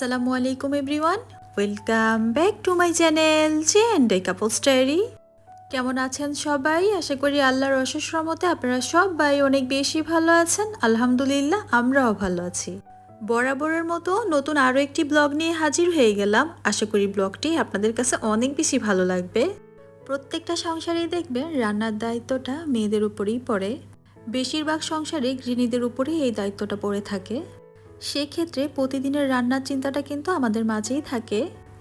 আসসালামু আলাইকুম everyone. Welcome back to my channel send couple story কেমন আছেন সবাই? আশা করি আল্লাহর অশেষ রহমতে আপনারা সবাই অনেক বেশি ভালো আছেন। আলহামদুলিল্লাহ, আমরাও ভালো আছি। বরাবরের মতো নতুন আরও একটি ব্লগ নিয়ে হাজির হয়ে গেলাম। আশা করি ব্লগটি আপনাদের কাছে অনেক বেশি ভালো লাগবে। প্রত্যেকটা সংসারেই দেখবেন রান্নার দায়িত্বটা মেয়েদের উপরেই পড়ে। বেশিরভাগ সংসারে গৃহিণীদের উপরেই এই দায়িত্বটা পড়ে থাকে। সেক্ষেত্রে প্রতিদিনের রান্নার চিন্তাটা কিন্তু আমাদের মাঝেই থাকে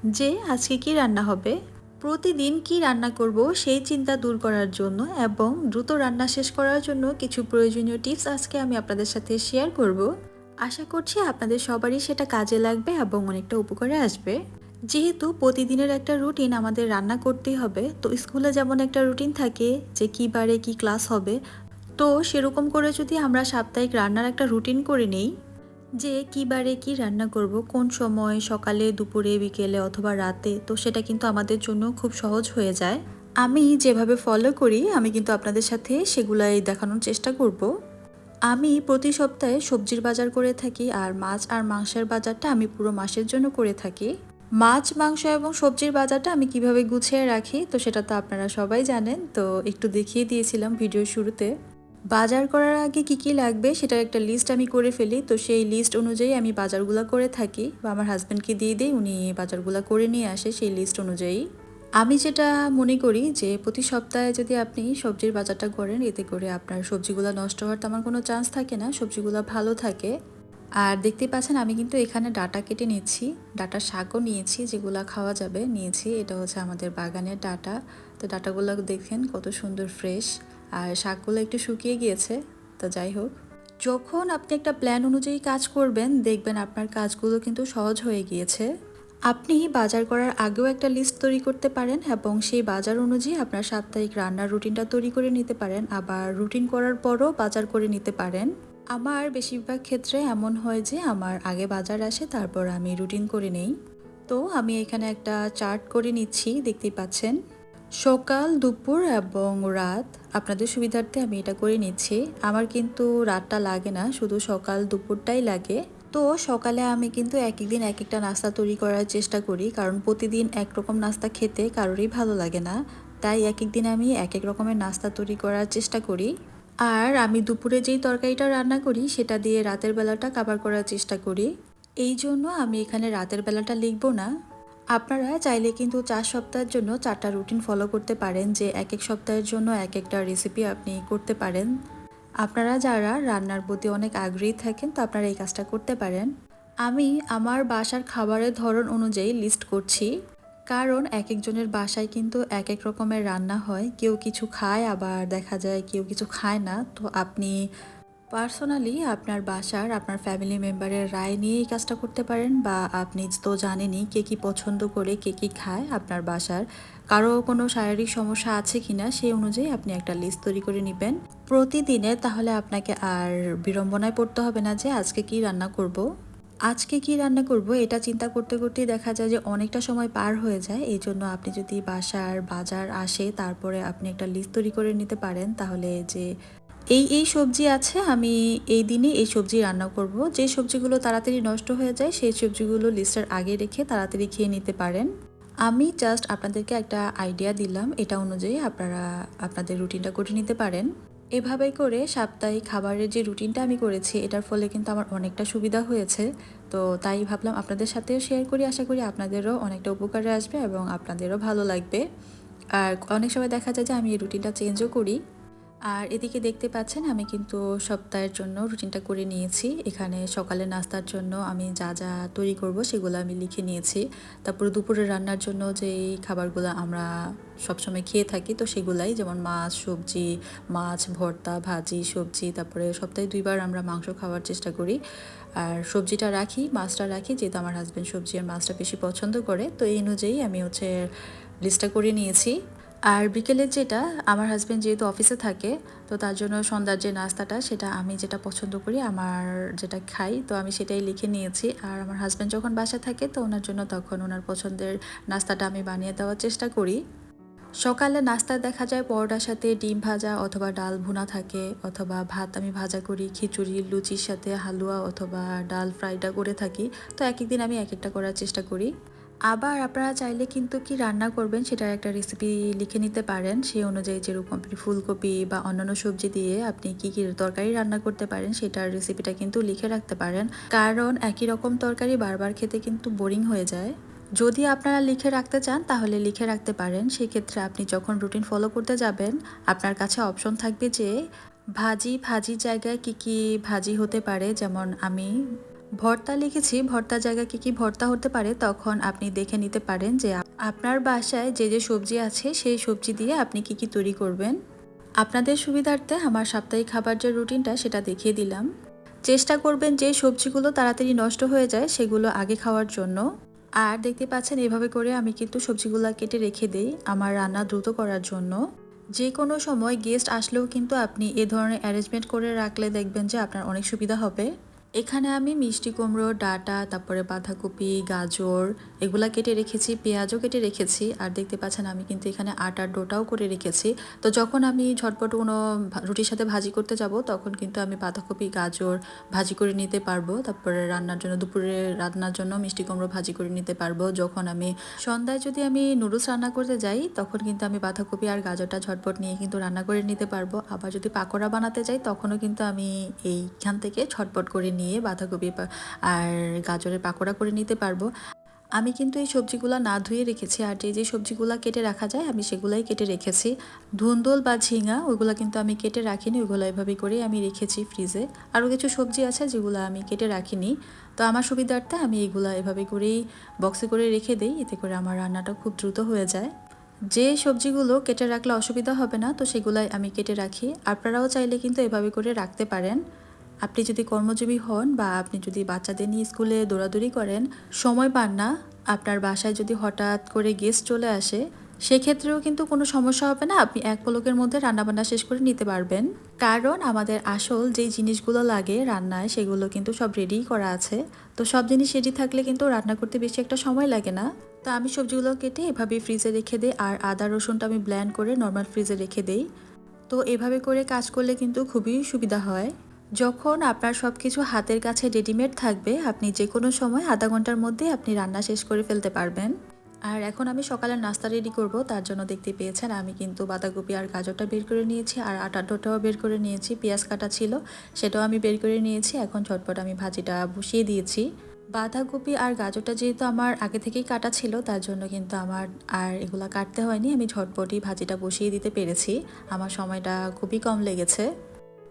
যে আজকে কি রান্না হবে? প্রতিদিন কি রান্না করব সেই চিন্তা দূর করার জন্য এবং দ্রুত রান্না শেষ করার জন্য কিছু প্রয়োজনীয় টিপস আজকে আমি আপনাদের সাথে শেয়ার করব। আশা করছি আপনাদের সবারই সেটা কাজে লাগবে এবং অনেকটা উপকারে আসবে। যেহেতু প্রতিদিনের একটা রুটিন আমাদের রান্না করতেই হবে, তো স্কুলে যেমন একটা রুটিন থাকে যে কী বারে কী ক্লাস হবে, তো সেরকম করে যদি আমরা সাপ্তাহিক রান্নার একটা রুটিন করে নেই যে কী বারে কী রান্না করব, কোন সময় সকালে, দুপুরে, বিকেলে অথবা রাতে, তো সেটা কিন্তু আমাদের জন্য খুব সহজ হয়ে যায়। আমি যেভাবে ফলো করি, আমি কিন্তু আপনাদের সাথে সেগুলাই দেখানোর চেষ্টা করব। আমি প্রতি সপ্তাহে সবজির বাজার করে থাকি আর মাছ আর মাংসের বাজারটা আমি পুরো মাসের জন্য করে থাকি। মাছ, মাংস এবং সবজির বাজারটা আমি কীভাবে গুছিয়ে রাখি, তো সেটা তো আপনারা সবাই জানেন, তো একটু দেখিয়ে দিয়েছিলাম ভিডিও শুরুতে। বাজার করার আগে কি কি লাগবে সেটার একটা লিস্ট আমি করে ফেলি। তো সেই লিস্ট অনুযায়ী আমি বাজারগুলো করে থাকি বা আমার হাজব্যান্ডকে দিয়ে দিই, উনি বাজারগুলো করে নিয়ে আসে সেই লিস্ট অনুযায়ী। আমি যেটা মনে করি যে প্রতি সপ্তাহে যদি আপনি সবজির বাজারটা করেন, এতে করে আপনার সবজিগুলো নষ্ট হওয়ার তেমন কোনো চান্স থাকে না, সবজিগুলো ভালো থাকে। আর দেখতে পাচ্ছেন আমি কিন্তু এখানে ডাটা কেটে নিচ্ছি, ডাটা শাকও নিয়েছি যেগুলো খাওয়া যাবে, নিয়েছি। এটা হচ্ছে আমাদের বাগানের ডাটা। তো ডাটাগুলো দেখেন কত সুন্দর ফ্রেশ আর শাকগুলো একটু শুকিয়ে গিয়েছে, তো যাই হোক। যখন আপনি একটা প্ল্যান অনুযায়ী কাজ করবেন, দেখবেন আপনার কাজগুলো কিন্তু সহজ হয়ে গিয়েছে। আপনি বাজার করার আগেও একটা লিস্ট তৈরি করতে পারেন এবং সেই বাজার অনুযায়ী আপনার সাপ্তাহিক রান্নার রুটিনটা তৈরি করে নিতে পারেন, আবার রুটিন করার পরও বাজার করে নিতে পারেন। আমার বেশিরভাগ ক্ষেত্রে এমন হয় যে, আমার আগে বাজার আসে, তারপর আমি রুটিন করে নেই। তো আমি এখানে একটা চার্ট করে নিচ্ছি, দেখতেই পাচ্ছেন। সকাল, দুপুর এবং রাত আপনাদের সুবিধার্থে আমি এটা করে নিচ্ছি। আমার কিন্তু রাতটা লাগে না, শুধু সকাল, দুপুরটাই লাগে। তো সকালে আমি কিন্তু এক একদিন এক একটা নাস্তা তৈরি করার চেষ্টা করি, কারণ প্রতিদিন একরকম নাস্তা খেতে কারোরই ভালো লাগে না। তাই এক একদিন আমি এক এক রকমের নাস্তা তৈরি করার চেষ্টা করি। আর আমি দুপুরে যেই তরকারিটা রান্না করি, সেটা দিয়ে রাতের বেলাটা কাবার করার চেষ্টা করি। এই জন্য আমি এখানে রাতের বেলাটা লিখব না। আপনারা চাইলে কিন্তু চার সপ্তাহের জন্য চারটা রুটিন ফলো করতে পারেন, যে এক এক সপ্তাহের জন্য এক একটা রেসিপি আপনি করতে পারেন। আপনারা যারা রান্নার প্রতি অনেক আগ্রহী থাকেন, তো আপনারা এই কাজটা করতে পারেন। আমি আমার বাসার খাবারের ধরন অনুযায়ী লিস্ট করছি। কারণ এক একজনের বাসায় কিন্তু এক এক রকমের রান্না হয়। কেউ কিছু খায়, আবার দেখা যায় কেউ কিছু খায় না। তো আপনি পার্সোনালি আপনার বাসার, আপনার ফ্যামিলি মেম্বারের রায় নিয়ে এই কাজটা করতে পারেন বা আপনি তো জানেনই কে কী পছন্দ করে, কে কী খায় আপনার বাসার। কারও কোনো শারীরিক সমস্যা আছে কি না সেই অনুযায়ী আপনি একটা লিস্ট তৈরি করে নেবেন। প্রতিদিনে তাহলে আপনাকে আর বিড়ম্বনায় পড়তে হবে না যে আজকে কি রান্না করব। আজকে কি রান্না করব এটা চিন্তা করতে করতেই দেখা যায় যে অনেকটা সময় পার হয়ে যায়। এই জন্য আপনি যদি বাসার বাজার আসে তারপরে আপনি একটা লিস্ট তৈরি করে নিতে পারেন তাহলে যে এই এই সবজি আছে, আমি এই দিনে এই সবজি রান্না করব। যে সবজিগুলো তাড়াতাড়ি নষ্ট হয়ে যায়, সেই সবজিগুলো লিস্টের আগে রেখে তাড়াতাড়ি খেয়ে নিতে পারেন। আমি জাস্ট আপনাদেরকে একটা আইডিয়া দিলাম, এটা অনুযায়ী আপনারা, আপনাদের রুটিনটা করে নিতে পারেন। এভাবে করে সাপ্তাহিক খাবারের যে রুটিনটা আমি করেছি, এটার ফলে কিন্তু আমার অনেকটা সুবিধা হয়েছে। তো তাই ভাবলাম আপনাদের সাথেও শেয়ার করি, আশা করি আপনাদেরও অনেকটা উপকারে আসবে এবং আপনাদেরও ভালো লাগবে। আর অনেক সময় দেখা যায় যে আমি এই রুটিনটা চেঞ্জও করি। আর এদিকে দেখতে পাচ্ছেন, আমি কিন্তু সপ্তাহের জন্য রুটিনটা করে নিয়েছি। এখানে সকালে নাস্তার জন্য আমি যা যা তৈরি করব সেগুলো আমি লিখে নিয়েছি। তারপরে দুপুরে রান্নার জন্য যেই খাবারগুলো আমরা সবসময় খেয়ে থাকি, তো সেগুলাই, যেমন মাছ, সবজি, মাছ, ভর্তা, ভাজি, সবজি, তারপরে সপ্তাহে দুইবার আমরা মাংস খাওয়ার চেষ্টা করি। আর সবজিটা রাখি, মাছটা রাখি, যেহেতু আমার হাজব্যান্ড সবজি আর মাছটা বেশি পছন্দ করে, তো এই অনুযায়ী আমি হচ্ছে লিস্টটা করে নিয়েছি। আর বিকেলের যেটা, আমার হাজব্যান্ড যেহেতু অফিসে থাকে, তো তার জন্য সন্ধ্যার যে নাস্তাটা, সেটা আমি যেটা পছন্দ করি, আমার যেটা খাই, তো আমি সেটাই লিখে নিয়েছি। আর আমার হাজব্যান্ড যখন বাসা থাকে, তো ওনার জন্য তখন ওনার পছন্দের নাস্তাটা আমি বানিয়ে দেওয়ার চেষ্টা করি। সকালে নাস্তায় দেখা যায় পরোটার সাথে ডিম ভাজা অথবা ডাল ভুনা থাকে, অথবা ভাত আমি ভাজা করি, খিচুড়ি, লুচির সাথে হালুয়া অথবা ডাল ফ্রাইটা করে থাকি, তো এক একদিন আমি এক একটা করার চেষ্টা করি। আবার আপনারা চাইলে কিন্তু কি রান্না করবেন সেটার একটা রেসিপি লিখে নিতে পারেন। সেই অনুযায়ী যেরকম আপনি ফুলকপি বা অন্যান্য সবজি দিয়ে আপনি কি কি তরকারি রান্না করতে পারেন সেটার রেসিপিটা কিন্তু লিখে রাখতে পারেন। কারণ একই রকম তরকারি বারবার খেতে কিন্তু বোরিং হয়ে যায়। যদি আপনারা লিখে রাখতে চান তাহলে লিখে রাখতে পারেন। সেক্ষেত্রে আপনি যখন রুটিন ফলো করতে যাবেন, আপনার কাছে অপশন থাকবে যে ভাজি ভাজি জায়গায় কি কি ভাজি হতে পারে? যেমন আমি ভর্তা লিখেছি, ভর্তা জায়গায় কি কি ভর্তা হতে পারে তখন আপনি দেখে নিতে পারেন যে আপনার বাসায় যে যে সবজি আছে সেই সবজি দিয়ে আপনি কি কি তৈরি করবেন। আপনাদের সুবিধার্থে আমার সাপ্তাহিক খাবার যে রুটিনটা সেটা দেখিয়ে দিলাম। চেষ্টা করবেন যে সবজিগুলো তাড়াতাড়ি নষ্ট হয়ে যায় সেগুলো আগে খাওয়ার জন্য। আর দেখতে পাচ্ছেন এভাবে করে আমি কিন্তু সবজিগুলো কেটে রেখে দিই আমার রান্না দ্রুত করার জন্য। যে কোনো সময় গেস্ট আসলেও কিন্তু আপনি এ ধরনের অ্যারেঞ্জমেন্ট করে রাখলে দেখবেন যে আপনার অনেক সুবিধা হবে। এখানে আমি মিষ্টি কুমড়ো, ডাটা, তারপরে বাঁধাকপি, গাজর এগুলা কেটে রেখেছি, পেঁয়াজও কেটে রেখেছি। আর দেখতে পাচ্ছেন আমি কিন্তু এখানে আটার ডোটাও করে রেখেছি। তো যখন আমি ঝটপট কোনো রুটির সাথে ভাজি করতে যাব, তখন কিন্তু আমি বাঁধাকপি, গাজর ভাজি করে নিতে পারব। তারপরে রান্নার জন্য, দুপুরে রান্নার জন্য মিষ্টি কুমড়ো ভাজি করে নিতে পারব। যখন আমি সন্ধ্যায় যদি আমি নুডলস রান্না করতে যাই, তখন কিন্তু আমি বাঁধাকপি আর গাজরটা ঝটপট নিয়ে কিন্তু রান্না করে নিতে পারব। আবার যদি পাকোড়া বানাতে যাই, তখনও কিন্তু আমি এইখান থেকে ছটপট করে নিয়ে বাঁধাকপি আর গাজরের পাকোড়া করে নিতে পারব। আমি কিন্তু এই সবজিগুলো না ধুয়ে রেখেছি। আর যে সবজিগুলো কেটে রাখা যায়, আমি সেগুলাই কেটে রেখেছি। ধুন্দল বা ঝিঙা, ওইগুলো কিন্তু আমি কেটে রাখিনি। ওইগুলো এভাবে করেই আমি রেখেছি ফ্রিজে। আরও কিছু সবজি আছে যেগুলো আমি কেটে রাখিনি। তো আমার সুবিধার্থে আমি এগুলো এভাবে করেই বক্সে করে রেখে দিই। এতে করে আমার রান্নাটা খুব দ্রুত হয়ে যায়। যে সবজিগুলো কেটে রাখলে অসুবিধা হবে না, তো সেগুলাই আমি কেটে রাখি। আপনারাও চাইলে কিন্তু এভাবে করে রাখতে পারেন। আপনি যদি কর্মজীবী হন বা আপনি যদি বাচ্চাদের নিয়ে স্কুলে দৌড়াদৌড়ি করেন, সময় পান না। আপনার বাসায় যদি হঠাৎ করে গেস্ট চলে আসে, সেক্ষেত্রেও কিন্তু কোনো সমস্যা হবে না। আপনি এক পলকের মধ্যে রান্নাবান্না শেষ করে নিতে পারবেন। কারণ আমাদের আসল যেই জিনিসগুলো লাগে রান্নায়, সেগুলো কিন্তু সব রেডিই করা আছে। তো সব জিনিস রেডি থাকলে কিন্তু রান্না করতে বেশি একটা সময় লাগে না। তো আমি সবজিগুলো কেটে এভাবে ফ্রিজে রেখে দিই। আর আদা, রসুনটা আমি ব্ল্যান্ড করে নর্মাল ফ্রিজে রেখে দিই। তো এভাবে করে কাজ করলে কিন্তু খুবই সুবিধা হয়। যখন আপনার সব কিছু হাতের কাছে রেডিমেড থাকবে, আপনি যে কোনো সময় আধা ঘণ্টার মধ্যে আপনি রান্না শেষ করে ফেলতে পারবেন। আর এখন আমি সকালের নাস্তা রেডি করব, তার জন্য দেখতে পেয়েছেন আমি কিন্তু বাঁধাকপি আর গাজরটা বের করে নিয়েছি, আর আটার ডোটাও বের করে নিয়েছি, পেঁয়াজ কাটা ছিল, সেটাও আমি বের করে নিয়েছি, এখন ঝটপট আমি ভাজিটা বসিয়ে দিয়েছি। বাঁধাকপি আর গাজরটা যেহেতু আমার আগে থেকেই কাটা ছিল, তার জন্য কিন্তু আমার আর এগুলা কাটতে হয়নি, আমি ঝটপটই ভাজিটা বসিয়ে দিতে পেরেছি, আমার সময়টা খুবই কম লেগেছে।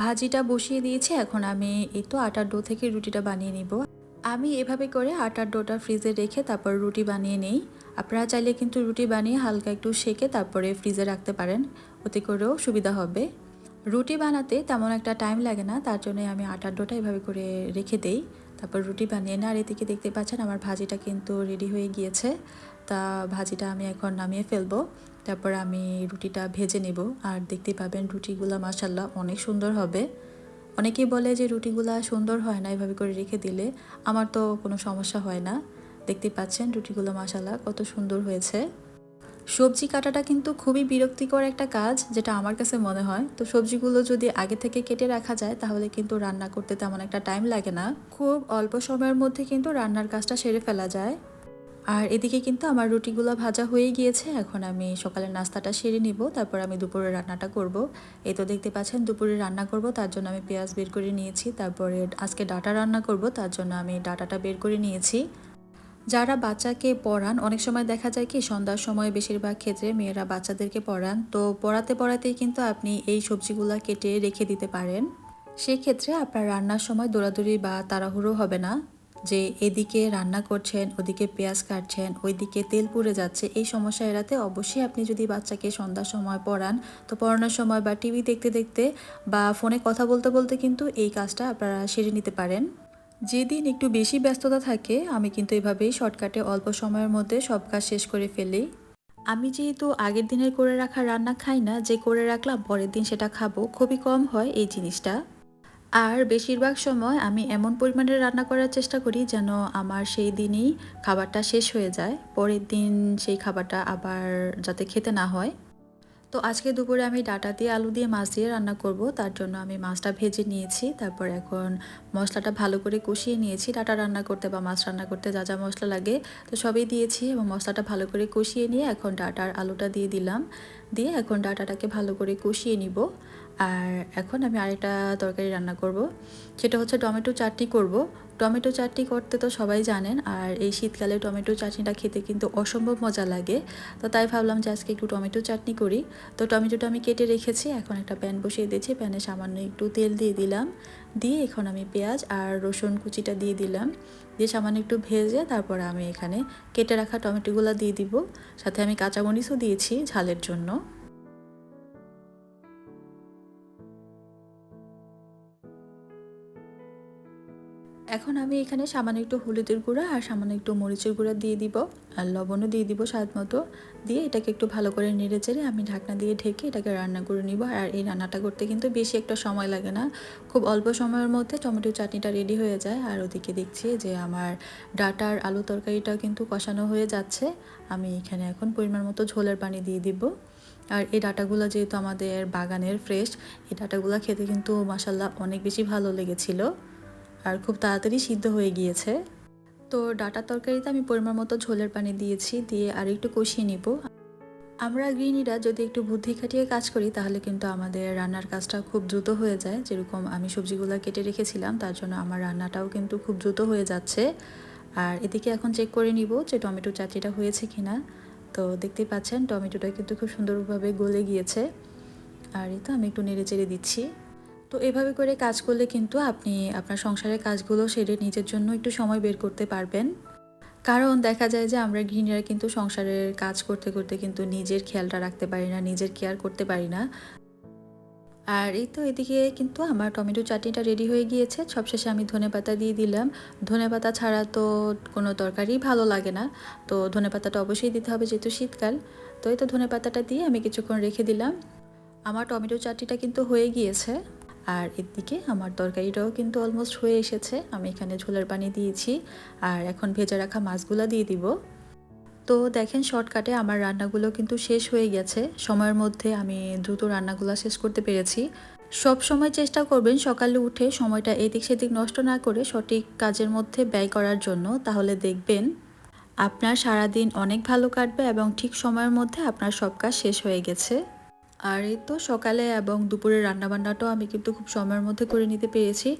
ভাজিটা বসিয়ে দিয়েছি, এখন আমি এই তো আটার ডো থেকে রুটিটা বানিয়ে নিব। আমি এভাবে করে আটার ডোটা ফ্রিজে রেখে তারপর রুটি বানিয়ে নেই। আপনারা চাইলে কিন্তু রুটি বানিয়ে হালকা একটু সেকে তারপরে ফ্রিজে রাখতে পারেন, ওতে করেও সুবিধা হবে। রুটি বানাতে তেমন একটা টাইম লাগে না, তার জন্য আমি আটার ডোটা এভাবে করে রেখে দেই। তারপর রুটি বানিয়ে না, আর এদিকে দেখতে পাচ্ছেন আমার ভাজিটা কিন্তু রেডি হয়ে গিয়েছে। তা ভাজিটা আমি এখন নামিয়ে ফেলব। তারপর আমি রুটিটা ভেজে নেব। আর দেখতে পাবেন রুটিগুলো মাসাল্লাহ অনেক সুন্দর হবে। অনেকেই বলে যে রুটিগুলা সুন্দর হয় না এভাবে করে রেখে দিলে। আমার তো কোনো সমস্যা হয় না। দেখতে পাচ্ছেন রুটিগুলো মাসাল্লাহ কত সুন্দর হয়েছে। সবজি কাটাটা কিন্তু খুবই বিরক্তিকর একটা কাজ, যেটা আমার কাছে মনে হয়। তো সবজিগুলো যদি আগে থেকে কেটে রাখা যায়, তাহলে কিন্তু রান্না করতে তেমন একটা টাইম লাগে না। খুব অল্প সময়ের মধ্যে কিন্তু রান্নার কাজটা সেরে ফেলা যায়। আর এদিকে কিন্তু আমার রুটিগুলো ভাজা হয়ে গিয়েছে, এখন আমি সকালের নাস্তাটা সেরে নিব, তারপর আমি দুপুরে রান্নাটা করব। এই তো দেখতে পাচ্ছেন, দুপুরে রান্না করব, তার জন্য আমি পেঁয়াজ বের করে নিয়েছি, তারপরে আজকে ডাটা রান্না করব, তার জন্য আমি ডাটাটা বের করে নিয়েছি। যারা বাচ্চাকে পড়ান, অনেক সময় দেখা যায় কি সন্ধ্যার সময় বেশিরভাগ ক্ষেত্রে মেয়েরা বাচ্চাদেরকে পড়ান। তো পড়াতে পড়াতেই কিন্তু আপনি এই সবজিগুলো কেটে রেখে দিতে পারেন। সেক্ষেত্রে আপনার রান্নার সময় দৌড়াদৌড়ি বা তাড়াহুড়ো হবে না। যে এদিকে রান্না করছেন, ওদিকে পেঁয়াজ কাটছেন, ওইদিকে তেল পুড়ে যাচ্ছে, এই সমস্যা এড়াতে অবশ্যই আপনি যদি বাচ্চাকে সন্ধ্যার সময় পড়ান, তো পড়ানোর সময় বা টিভি দেখতে দেখতে বা ফোনে কথা বলতে বলতে কিন্তু এই কাজটা আপনারা সেরে নিতে পারেন। যেদিন একটু বেশি ব্যস্ততা থাকে, আমি কিন্তু এভাবেই শর্টকাটে অল্প সময়ের মধ্যে সব কাজ শেষ করে ফেলি। আমি যেহেতু আগের দিনের করে রাখা রান্না খাই না, যে করে রাখলাম পরের দিন সেটা খাব, খুবই কম হয় এই জিনিসটা। আর বেশিরভাগ সময় আমি এমন পরিমাণে রান্না করার চেষ্টা করি যেন আমার সেই দিনই খাবারটা শেষ হয়ে যায়, পরের দিন সেই খাবারটা আবার যাতে খেতে না হয়। তো আজকে দুপুরে আমি ডাটা দিয়ে আলু দিয়ে মাছ দিয়ে রান্না করব, তার জন্য আমি মাছটা ভেজে নিয়েছি, তারপর এখন মশলাটা ভালো করে কষিয়ে নিয়েছি, ডাটা রান্না করতে বা মাছ রান্না করতে যা যা মশলা লাগে, তো সবই দিয়েছি এবং মশলাটা ভালো করে কষিয়ে নিয়ে এখন ডাটার আলুটা দিয়ে দিলাম, দিয়ে এখন ডাটাটাকে ভালো করে কষিয়ে নিব। আর এখন আমি আরেকটা তরকারি রান্না করব। সেটা হচ্ছে টমেটো চাটনি করব। টমেটো চাটনি করতে তো সবাই জানেন, আর এই শীতকালে টমেটো চাটনিটা খেতে কিন্তু অসম্ভব মজা লাগে। তো তাই ভাবলাম যে আজকে একটু টমেটো চাটনি করি। তো টমেটোটা আমি কেটে রেখেছি, এখন একটা প্যান বসিয়ে দিয়েছি। প্যানে সামান্য একটু তেল দিয়ে দিলাম। দিয়ে এখন আমি পেঁয়াজ আর রসুন কুচিটা দিয়ে দিলাম। দিয়ে সামান্য একটু ভেজে তারপরে আমি এখানে কেটে রাখা টমেটোগুলো দিয়ে দিব। সাথে আমি কাঁচামরিচও দিয়েছি ঝালের জন্য। এখন আমি এখানে সামান্য একটু হলুদের গুঁড়া আর সামান্য একটু মরিচের গুঁড়া দিয়ে দিব আর লবণও দিয়ে দিব স্বাদ মতো। দিয়ে এটাকে একটু ভালো করে নেড়ে চেড়ে আমি ঢাকনা দিয়ে ঢেকে এটাকে রান্না করে নিব। আর এই রান্নাটা করতে কিন্তু বেশি একটা সময় লাগে না। খুব অল্প সময়ের মধ্যে টমেটো চাটনিটা রেডি হয়ে যায়। আর ওদিকে দেখছি যে আমার ডাটার আলু তরকারিটাও কিন্তু কষানো হয়ে যাচ্ছে। আমি এখানে এখন পরিমাণ মতো ঝোলের পানি দিয়ে দিব। আর এই ডাটাগুলো যেহেতু আমাদের বাগানের ফ্রেশ, এই ডাটাগুলো খেতে কিন্তু মাসাল্লাহ অনেক বেশি ভালো লেগেছিলো। আর খুব তাড়াতাড়ি সিদ্ধ হয়ে গিয়েছে। তো ডাটা তরকারিতে আমি পরিমাণ মতো ঝোলের পানি দিয়েছি, দিয়ে আর একটু কষিয়ে নিব। আমরা গৃহিণীরা যদি একটু বুদ্ধি খাটিয়ে কাজ করি, তাহলে কিন্তু আমাদের রান্নার কাজটা খুব দ্রুত হয়ে যায়। যেরকম আমি সবজিগুলো কেটে রেখেছিলাম, তার জন্য আমার রান্নাটাও কিন্তু খুব দ্রুত হয়ে যাচ্ছে। আর এদিকে এখন চেক করে নিব যে টমেটো চাটনিটা হয়েছে কিনা। তো দেখতেই পাচ্ছেন, টমেটোটা কিন্তু খুব সুন্দরভাবে গলে গিয়েছে। আর তো আমি একটু নেড়ে চেড়ে দিচ্ছি। তো এভাবে করে কাজ করলে কিন্তু আপনি আপনার সংসারের কাজগুলো সেরে নিজের জন্য একটু সময় বের করতে পারবেন। কারণ দেখা যায় যে আমরা গৃহিণীরা কিন্তু সংসারের কাজ করতে করতে কিন্তু নিজের খেয়ালটা রাখতে পারি না, নিজের কেয়ার করতে পারি না। আর এই তো এদিকে কিন্তু আমার টমেটো চাটনিটা রেডি হয়ে গিয়েছে। সবশেষে আমি ধনে পাতা দিয়ে দিলাম। ধনে পাতা ছাড়া তো কোনো তরকারি ভালো লাগে না। তো ধনে পাতাটা অবশ্যই দিতে হবে যেহেতু শীতকাল। তো এই তো ধনে পাতাটা দিয়ে আমি কিছুক্ষণ রেখে দিলাম। আমার টমেটো চাটনিটা কিন্তু হয়ে গিয়েছে। আর এদিকে আমার তরকারিটাও কিন্তু অলমোস্ট হয়ে এসেছে। আমি এখানে ঝোলের পানি দিয়েছি আর এখন ভেজে রাখা মাছগুলো দিয়ে দিব। তো দেখেন শর্টকাটে আমার রান্নাগুলো কিন্তু শেষ হয়ে গেছে। সময়ের মধ্যে আমি দ্রুত রান্নাগুলো শেষ করতে পেরেছি। সব সময় চেষ্টা করবেন সকালে উঠে সময়টা এদিক সেদিক নষ্ট না করে সঠিক কাজের মধ্যে ব্যয় করার জন্য। তাহলে দেখবেন আপনার সারাদিন অনেক ভালো কাটবে এবং ঠিক সময়ের মধ্যে আপনার সব কাজ শেষ হয়ে গেছে। আর এই তো সকালে এবং দুপুরে রান্নাবান্নাটাও আমি কিন্তু খুব সময়ের মধ্যে করে নিতে পেরেছি।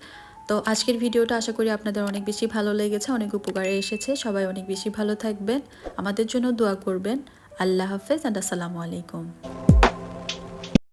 তো আজকের ভিডিওটা আশা করি আপনাদের অনেক বেশি ভালো লেগেছে, অনেক উপকারে এসেছে। সবাই অনেক বেশি ভালো থাকবেন। আমাদের জন্য দোয়া করবেন। আল্লাহ হাফেজ অ্যান্ড আসসালামু আলাইকুম।